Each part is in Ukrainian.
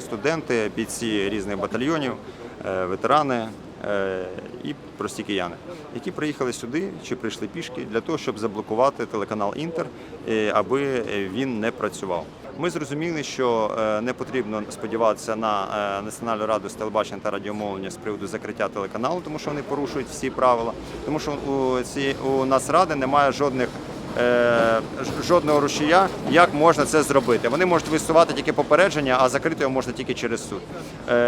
Студенти, бійці різних батальйонів, е, ветерани е, і прості кияни, які приїхали сюди чи прийшли пішки для того, щоб заблокувати телеканал Інтер, е, аби він не працював. Ми зрозуміли, що е, не потрібно сподіватися на е, Національну раду з телебачення та радіомовлення з приводу закриття телеканалу, тому що вони порушують всі правила. Тому що у ці у Нацради немає жодних. е, Жодного рушія, як можна це зробити. Вони можуть висувати тільки попередження, а закрити його можна тільки через суд.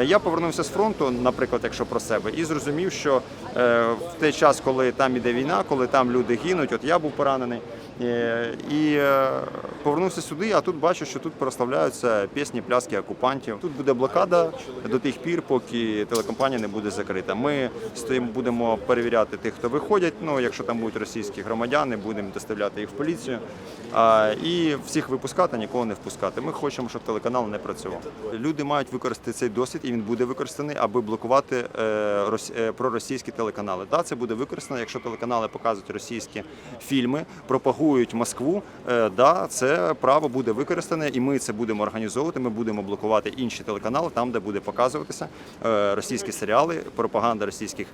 Я повернувся з фронту, наприклад, якщо про себе, і зрозумів, що в той час, коли там іде війна, коли там люди гинуть, от я був поранений. Е, І е, повернувся сюди, а тут бачу, що тут прославляються пісні, пляски окупантів. Тут буде блокада до тих пір, поки телекомпанія не буде закрита. Ми стоїмо, будемо перевіряти тих, хто виходять. Ну, якщо там будуть російські громадяни, будемо доставляти їх в поліцію. І всіх випускати, нікого не впускати. Ми хочемо, щоб телеканал не працював. Люди мають використати цей досвід, і він буде використаний, аби блокувати е, е, проросійські телеканали. Да, це буде використано, якщо телеканали показують російські фільми, пропагують Москву. Е, да, це право буде використане, і ми це будемо організовувати. Ми будемо блокувати інші телеканали, там, де буде показуватися російські серіали, пропаганда російських,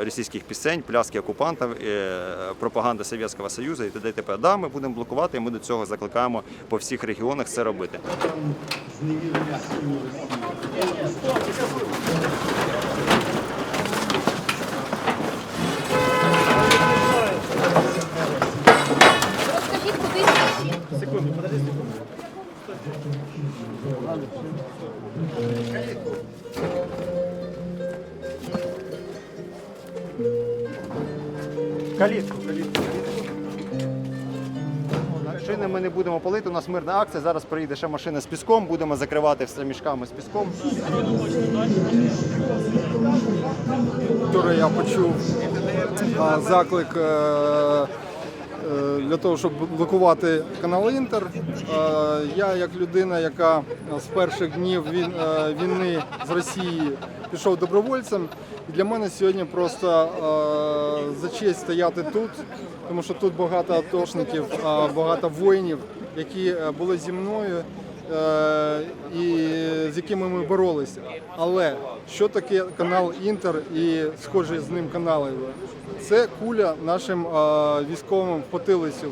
російських пісень, пляски окупантів, пропаганда Совєтського Союзу і т.д. і. Да, ми будемо блокувати, і ми до цього закликаємо по всіх регіонах це робити. Йти? Калітку, калітку. Шини ми не будемо палити, у нас мирна акція. Зараз приїде ще машина з піском, будемо закривати все мішками з піском. Вчора я почув заклик е, е, для того, щоб блокувати канал Інтер. Е, Я, як людина, яка з перших днів війни з Росії пішов добровольцем, для мене сьогодні просто за честь стояти тут, тому що тут багато атошників, багато воїнів, які е, були зі мною е, і з якими ми боролися. Але що таке канал Інтер і схожі з ним канали? Це куля нашим е, військовим в потилицю.